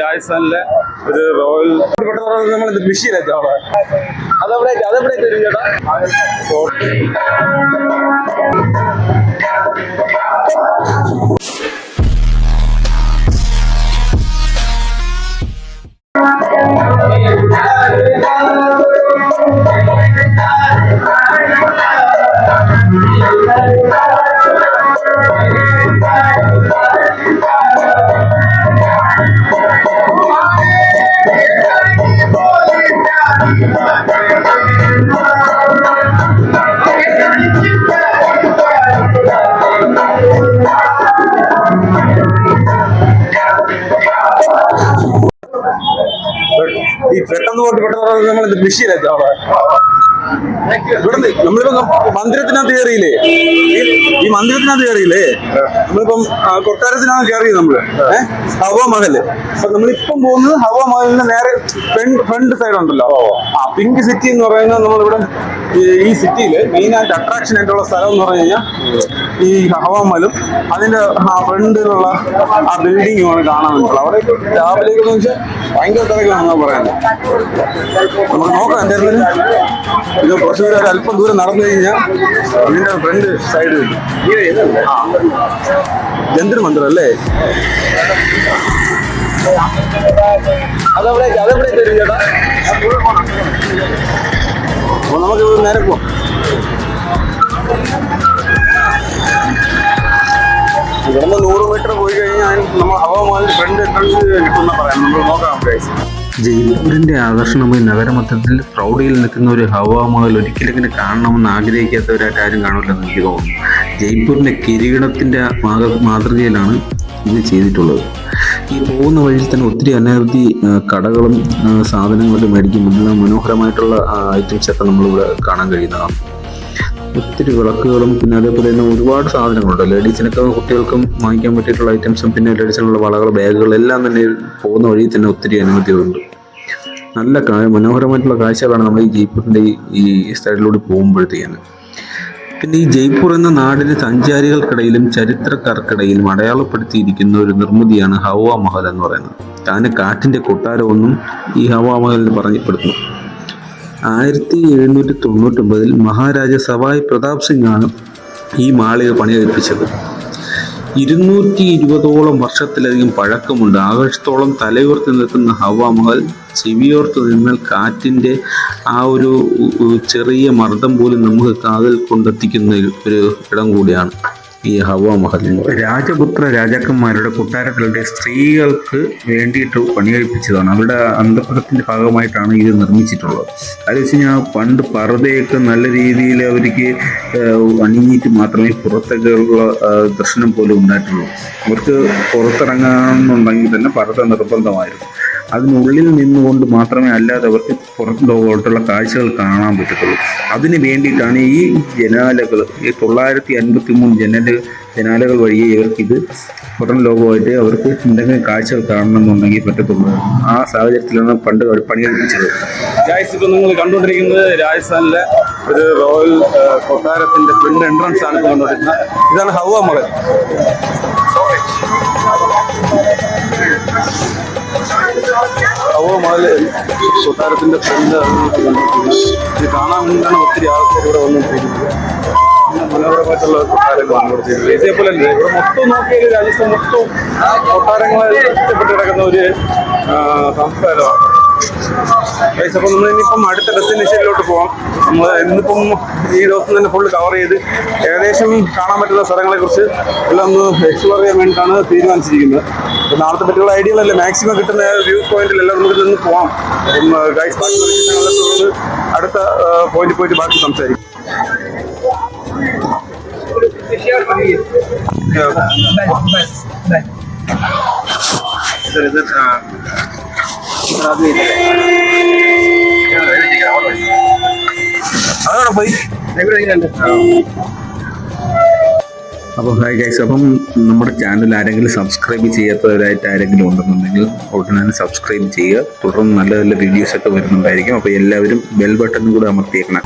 രാജസ്ഥാനിലെ ഒരു റോയൽ നമ്മൾ കൃഷിയിലെത്തി അവിടെ അതെവിടെ അതെവിടെ ചേട്ടാ. ഈ പെട്ടെന്ന് പോയിട്ട് പെട്ടെന്ന് നമ്മൾ കൃഷിയിലെത്തി അവിടെ ഇവിടുന്ന് നമ്മളിപ്പം മന്ദിരത്തിനകത്ത് കയറിയില്ലേ? ഈ- മന്ദിരത്തിനകത്ത് കയറിയില്ലേ? നമ്മളിപ്പം കൊട്ടാരത്തിനകത്ത് കയറി നമ്മൾ? ഏഹ് ഹവാ മഹൽ അപ്പൊ നമ്മളിപ്പം പോകുന്നത് ഹവാ മഹലിന്റെ നേരെ ഫ്രണ്ട് ഫ്രണ്ട് സൈഡ് ഉണ്ടല്ലോ. ആ പിങ്ക് സിറ്റി എന്ന് പറയുന്നത് നമ്മളിവിടെ ഈ- സിറ്റിയിൽ മെയിൻ ആയിട്ട് അട്രാക്ഷൻ ആയിട്ടുള്ള സ്ഥലം എന്ന് പറഞ്ഞു കഴിഞ്ഞാൽ ഈ ഹവാ മഹലും അതിന്റെ ആ ഫ്രണ്ടിലുള്ള ആ ബിൽഡിങ്ങുമാണ് കാണാൻ പറ്റുള്ളൂ അവിടെ രാവിലെ വെച്ചാൽ ഭയങ്കര തിരക്കാണെന്നാണ് പറയുന്നത്. നമുക്ക് നോക്കാം എന്തായാലും ഇത് കുറച്ച് ദൂരം ഒരു അല്പം ദൂരം നടന്നു കഴിഞ്ഞാൽ ഇതിന്റെ ഫ്രണ്ട് സൈഡ് ആ. ജന്തർ മന്ദിരം അല്ലേ? അതെവിടെ അതെവിടെ നമുക്ക് നേരെ പോവാം. ഇവിടുന്ന് നൂറ് മീറ്റർ പോയി കഴിഞ്ഞാൽ നമ്മൾ ഹവാമാലിന്റെ ഫ്രണ്ട് എൻട്രൻസ് പറയാം. നമ്മൾ നോക്കാം guys. ജയ്പൂരിന്റെ ആകർഷണമായി നഗരമൊത്തത്തിൽ പ്രൗഢിയിൽ നിൽക്കുന്ന ഒരു ഹവാ ഒരിക്കലും ഒരിക്കലെങ്കിലും കാണണമെന്ന് ആഗ്രഹിക്കാത്തവരായിട്ട് ആരും കാണില്ലെന്ന് എനിക്ക് തോന്നുന്നു. ജയ്പൂരിന്റെ കിരീടത്തിന്റെ മാതൃകയിലാണ് ഇത് ചെയ്തിട്ടുള്ളത്. ഈ പോകുന്ന വഴിയിൽ തന്നെ ഒത്തിരി അനവധി കടകളും സാധനങ്ങളും മേടിക്കുമ്പോഴുള്ള മനോഹരമായിട്ടുള്ള ഐറ്റംസ് ഒക്കെ നമ്മളിവിടെ കാണാൻ കഴിയുന്നതാണ്. ഒത്തിരി വിളക്കുകളും പിന്നെ അതേപോലെ തന്നെ ഒരുപാട് സാധനങ്ങളുണ്ട്. ലേഡീസിനൊക്കെ കുട്ടികൾക്കും വാങ്ങിക്കാൻ പറ്റിയിട്ടുള്ള ഐറ്റംസും പിന്നെ ലേഡീസിനുള്ള വളകൾ ബാഗുകൾ എല്ലാം തന്നെ പോകുന്ന വഴി തന്നെ ഒത്തിരി അനുമതികളുണ്ട് നല്ല മനോഹരമായിട്ടുള്ള കാഴ്ചകളാണ് നമ്മൾ ഈ ജയ്പൂരിന്റെ ഈ സ്ഥലത്തിലൂടെ പോകുമ്പോഴത്തേക്കാണ് പിന്നെ ഈ ജയ്പൂർ എന്ന നാടിന് സഞ്ചാരികൾക്കിടയിലും ചരിത്രക്കാർക്കിടയിലും അടയാളപ്പെടുത്തിയിരിക്കുന്ന ഒരു നിർമ്മിതിയാണ് ഹവാ മഹൽ എന്ന് പറയുന്നത്. താന് കാറ്റിന്റെ കൊട്ടാരമെന്നും ഈ ഹവാ മഹലിന് പറയപ്പെടുന്നു ആയിരത്തി എഴുന്നൂറ്റി തൊണ്ണൂറ്റൊമ്പതിൽ മഹാരാജ സവായ് പ്രതാപ് സിംഗ് ആണ് ഈ മാളിക പണികഴിപ്പിച്ചത്. ഇരുന്നൂറ്റി ഇരുപതോളം വർഷത്തിലധികം പഴക്കമുണ്ട്. ആകാശത്തോളം തലയുയർത്തി നിൽക്കുന്ന ഹവാമഹൽ ചെവിയോർത്ത് നിന്നാൽ കാറ്റിന്റെ ആ ഒരു ചെറിയ മർദ്ദം പോലും നമുക്ക് കാതിൽ കൊണ്ടെത്തിക്കുന്ന ഒരു ഇടം കൂടിയാണ്. ഈ ഹവ രാജപുത്ര രാജാക്കന്മാരുടെ കൊട്ടാരത്തിലെ സ്ത്രീകൾക്ക് വേണ്ടിയിട്ട് പണികഴിപ്പിച്ചതാണ്. അവരുടെ അന്തപുരത്തിന്റെ ഭാഗമായിട്ടാണ് ഇത് നിർമ്മിച്ചിട്ടുള്ളത്. അത് വെച്ച് കഴിഞ്ഞാൽ പണ്ട് പർദ്ദയൊക്കെ നല്ല രീതിയിൽ അവർക്ക് അണിഞ്ഞിട്ട് മാത്രമേ പുറത്തേക്കുള്ള ദർശനം പോലും ഉണ്ടായിട്ടുള്ളൂ. അവർക്ക് പുറത്തിറങ്ങണമെന്നുണ്ടെങ്കിൽ തന്നെ പർദ്ദ നിർബന്ധമായിരുന്നു. അതിനുള്ളിൽ നിന്നുകൊണ്ട് മാത്രമേ അല്ലാതെ അവർക്ക് പുറം ലോകത്തുള്ള കാഴ്ചകൾ കാണാൻ പറ്റത്തുള്ളൂ. അതിന് വേണ്ടിയിട്ടാണ് ഈ ജനാലകൾ ഈ തൊള്ളായിരത്തി അൻപത്തി മൂന്ന് ജനല ജനാലകൾ വഴിയെ ഇവർക്കിത് പുറം ലോകമായിട്ട് അവർക്ക് എന്തെങ്കിലും കാഴ്ചകൾ കാണണമെന്നുണ്ടെങ്കിൽ പറ്റത്തുള്ളൂ. ആ സാഹചര്യത്തിലാണ് പണ്ട് അവർ പണികഴിപ്പിച്ചത് ഇപ്പോൾ ഇപ്പൊ നിങ്ങൾ കണ്ടുകൊണ്ടിരിക്കുന്നത് രാജസ്ഥാനിലെ ഒരു റോയൽ കൊട്ടാരത്തിന്റെ ഫ്രണ്ട് എൻട്രൻസ് ആണ് കണ്ടുകൊണ്ടിരിക്കുന്നത്. ഇതാണ് ഹവ മഹൽ. ഹവ മുതൽ കൊട്ടാരത്തിന്റെ ഫ്രണ്ട് ഇത് കാണാൻ വേണ്ടിയാണ് ഒത്തിരി ആൾക്കാർ ഇവിടെ വന്നു മനോഹരമായിട്ടുള്ള കൊട്ടാരങ്ങളാണ് ഇവിടെ ചെയ്യുന്നത് ഇതേപോലെ അല്ലേ? ഇവിടെ മൊത്തം നോക്കിയാൽ രാജ്യത്ത് മൊത്തം കൊട്ടാരങ്ങളെ ഇഷ്ടപ്പെട്ട് കിടക്കുന്ന ഒരു സംസ്കാരമാണ്. അപ്പോൾ നമ്മൾ ഇനിയിപ്പം അടുത്ത ഡെസ്റ്റിനേഷനിലോട്ട് പോകാം നമ്മൾ ഇന്നിപ്പം ഈ ദിവസം തന്നെ ഫുള്ള് കവർ ചെയ്ത് ഏകദേശം കാണാൻ പറ്റുന്ന സ്ഥലങ്ങളെക്കുറിച്ച് എല്ലാം ഒന്ന് എക്സ്പ്ലോർ ചെയ്യാൻ വേണ്ടിയിട്ടാണ് തീരുമാനിച്ചിരിക്കുന്നത്. അപ്പോൾ നാളത്തെ പറ്റിയുള്ള ഐഡിയകളല്ലേ മാക്സിമം കിട്ടുന്ന വ്യൂ പോയിന്റിൽ എല്ലാവരും നമുക്ക് നിന്ന് പോകാം അപ്പം ഗൈസ് ബാക്കി വിശേഷങ്ങളെ തുടർന്ന് അടുത്ത പോയിന്റ് പോയിട്ട് ബാക്കി സംസാരിക്കും. പോയി അപ്പോൾ ഹായ് ഗൈസ് അപ്പം നമ്മുടെ ചാനൽ ആരെങ്കിലും സബ്സ്ക്രൈബ് ചെയ്യാത്തവരായിട്ട് ആരെങ്കിലും ഉണ്ടെന്നുണ്ടെങ്കിൽ ഉടനെ സബ്സ്ക്രൈബ് ചെയ്യുക. തുടർന്ന് നല്ല നല്ല വീഡിയോസൊക്കെ വരുന്നുണ്ടായിരിക്കും. അപ്പോൾ എല്ലാവരും ബെൽ ബട്ടണും കൂടെ അമർത്തിയേക്കണം.